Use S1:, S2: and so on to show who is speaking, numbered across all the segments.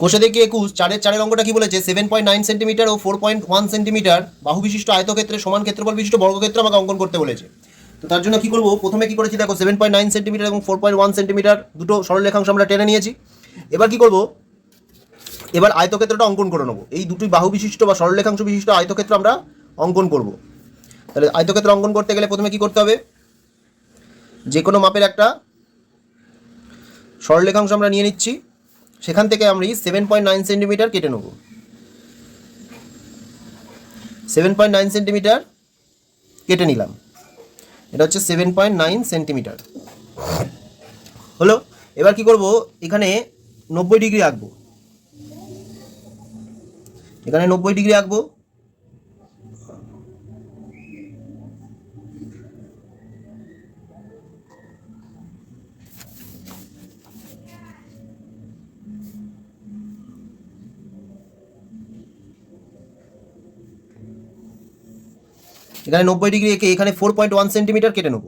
S1: কোষে দেখি একুশ, চারের চারের অঙ্কটা কি বলেছে? সেভেন পয়েন্ট নাইন সেন্টিমিটার ও ফোর পয়েন্ট ওয়ান সেন্টিমিটার বাহু বিশিষ্ট আয়তক্ষেত্রে সমান ক্ষেত্রফল বিশিষ্ট বর্গক্ষেত্র আমাকে অঙ্কন করতে বলেছে। তো তার জন্য কী করব? প্রথমে কী করেছি দেখো সেভেন পয়েন্ট নাইন সেন্টিমিটার এবং ফোর পয়েন্ট ওয়ান সেন্টিমিটার দুটো সরলরেখাংশ আমরা টেনে নিয়েছি। এবার কী করব? এবার আয়তক্ষেত্রটা অঙ্কন করে নেব। এই দুটি বাহু বিশিষ্ট বা সরলরেখাংশ বিশিষ্ট আয়তক্ষেত্র আমরা অঙ্কন করব। তাহলে আয়তক্ষেত্র অঙ্কন করতে গেলে প্রথমে কী করতে হবে? যে কোনো মাপের একটা সরলরেখাংশ আমরা নিয়ে নিচ্ছি। সেখান থেকে আমি সেভেন পয়েন্ট নাইন সেন্টিমিটার কেটে নেব। সেভেন পয়েন্ট নাইন সেন্টিমিটার কেটে নিলাম। এটা হচ্ছে সেভেন পয়েন্ট নাইন সেন্টিমিটার হলো? এবার কি করব? এখানে নব্বই ডিগ্রি আঁকবো। এখানে নব্বই ডিগ্রি আঁকবো। এখানে নব্বই ডিগ্রি এঁকে, এখানে ফোর পয়েন্ট ওয়ান সেন্টিমিটার কেটে নেব।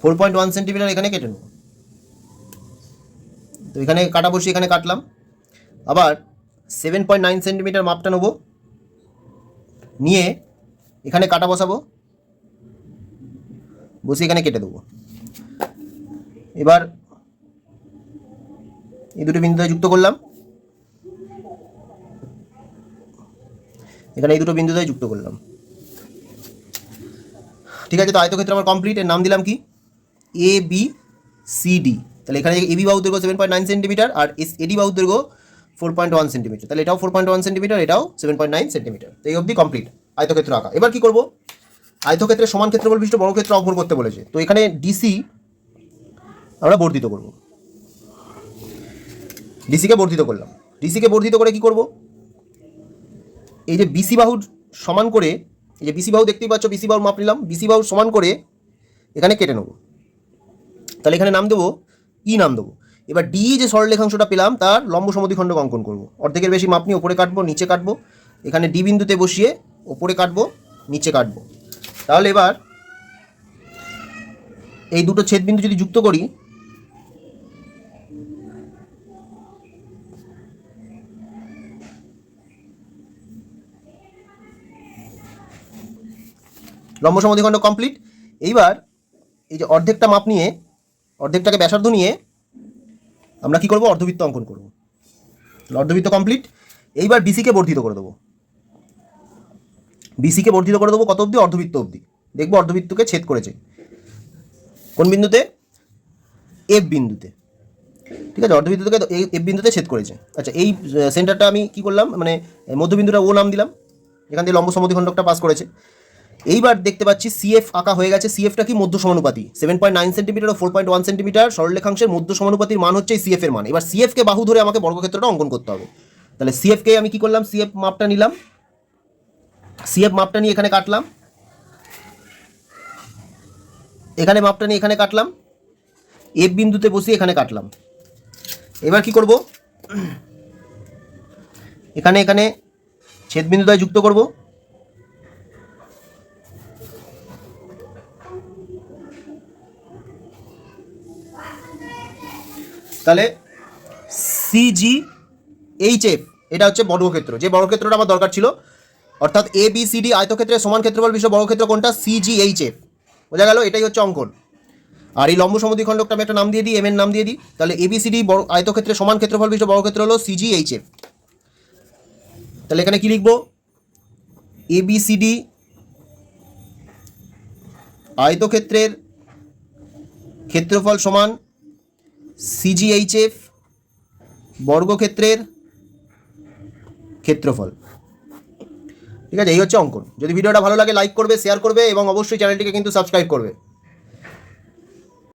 S1: ফোর পয়েন্ট ওয়ান সেন্টিমিটার এখানে কেটে নেব। তো এখানে কাটা বসিয়ে এখানে কাটলাম। আবার সেভেন পয়েন্ট নাইন সেন্টিমিটার মাপটা নেব। নিয়ে এখানে কাটা বসাবো। বসে এখানে কেটে দেবো। এবার এই দুটো বিন্দুতে যুক্ত করলাম। এখানে এই দুটো বিন্দুতে যুক্ত করলাম। ঠিক আছে, তো আয়তক্ষেত্র আমার কমপ্লিট এর নাম দিলাম কি? এ বি সি ডি তাহলে এখানে এ বি বাহু দৈর্ঘ্য সেভেন পয়েন্ট নাইন সেন্টিমিটার আর এস এডি বাহু দৈর্ঘ্য ফোর পয়েন্ট ওয়ান সেন্টিমিটার তাহলে এটাও ফোর পয়েন্ট ওয়ান সেন্টিমিটার এটাও সেভেন পয়েন্ট নাইন সেন্টিমিটার এই অবধি কমপ্লিট আয়তক্ষেত্র আঁকা। এবার কি করব? আয়তক্ষেত্রের সমান ক্ষেত্রফল বিশিষ্ট বর্গক্ষেত্র অঙ্কন করতে বলেছে। তো এখানে ডিসি আমরা বর্ধিত করব। ডিসিকে বর্ধিত করলাম। ডিসিকে বর্ধিত করে কি করব? এই যে বিসি বাহুর সমান করে, এই যে বিসি বাহু দেখতেই পাচ্ছ বিসি বাহুর মাপ নিলাম। বিসি বাহুর সমান করে এখানে কেটে নেব। তাহলে এখানে নাম দেবো ই নাম দেবো। এবার ডি যে সরলরেখাংশটা পেলাম, তার লম্ব সমদ্বিখণ্ডক অঙ্কন করব। অর্ধেকের বেশি মাপ নিয়ে ওপরে কাটবো, নিচে কাটবো। এখানে ডি বিন্দুতে বসিয়ে ওপরে কাটবো, নিচে কাটবো। তাহলে এবার এই দুটো ছেদ বিন্দু যদি যুক্ত করি লম্ব সমদ্বিখণ্ড কমপ্লিট এইবার এই যে অর্ধেকটা মাপ নিয়ে, অর্ধেকটাকে ব্যাসার্ধ নিয়ে আমরা কি করব? অর্ধবৃত্ত অঙ্কন করব। অর্ধবৃত্ত কমপ্লিট এইবার বিসিকে বর্ধিত করে দেবো। বিসিকে বর্ধিত করে দেবো কত অবধি? অর্ধবৃত্ত অবধি। দেখব অর্ধবৃত্তকে ছেদ করেছে। কোন বিন্দুতে? এফ বিন্দুতে। ঠিক আছে? এই এফ বিন্দুতে ছেদ করেছে। আচ্ছা এই সেন্টারটা আমি কি করলাম? মানে মধ্যবিন্দুটা ও নাম দিলাম। এখান থেকে লম্ব সমদ্বিখণ্ডকটা পাস করেছে। এইবার দেখতে পাচ্ছি সিএফ আঁকা হয়ে গেছে। সিএফটা কি মধ্য সমানুপাতি? সেভেন পয়েন্ট নাইন সেন্টিমিটার ও ফোর পয়েন্ট ওয়ান সেন্টিমিটার সরলরেখাংশের মধ্য সমানুপাতির মান হচ্ছে সিএফ এর মান। এবার সিএফকে বাহু ধরে আমাকে বর্গক্ষেত্রটা অঙ্কন করতে হবে। তাহলে সিএফকে আমি কি করলাম? সিএফ মাপটা নিলাম। সিএফ মাপটা নিয়ে এখানে কাটলাম। এখানে মাপটা নিয়ে এখানে কাটলাম। এফ বিন্দুতে বসিয়ে এখানে কাটলাম। এবার কি করব? এখানে এখানে ছেদ বিন্দুটায় যুক্ত করব। তাহলে সিজি এইচ এফ এটা হচ্ছে বর্গক্ষেত্র। যে বর্গক্ষেত্রটা আমার দরকার ছিল, অর্থাৎ এ বি সি ডি আয়তক্ষেত্রের সমান ক্ষেত্রফল বিশ্ব বর্গক্ষেত্র কোনটা? সিজি এইচ এফ বোঝা গেল, এটাই হচ্ছে অঙ্কন। আর এই লম্ব সমদ্বিখণ্ডকটা আমি একটা নাম দিয়ে দিই এম এর নাম দিয়ে দিই। তাহলে এ বি সি ডি আয়তক্ষেত্রের সমান ক্ষেত্রফল বিশিষ্ট বর্গক্ষেত্র হলো সিজি এইচ এফ তাহলে এখানে কি লিখব? এ বি সি ডি আয়তক্ষেত্রের ক্ষেত্রফল সমান সিজিএইচএফ বর্গক্ষেত্রের ক্ষেত্রফল। ঠিক আছে, এই হচ্ছে অঙ্কন। যদি ভিডিওটা ভালো লাগে লাইক করবে শেয়ার করবে, এবং অবশ্যই চ্যানেলটিকে কিন্তু সাবস্ক্রাইব করবে।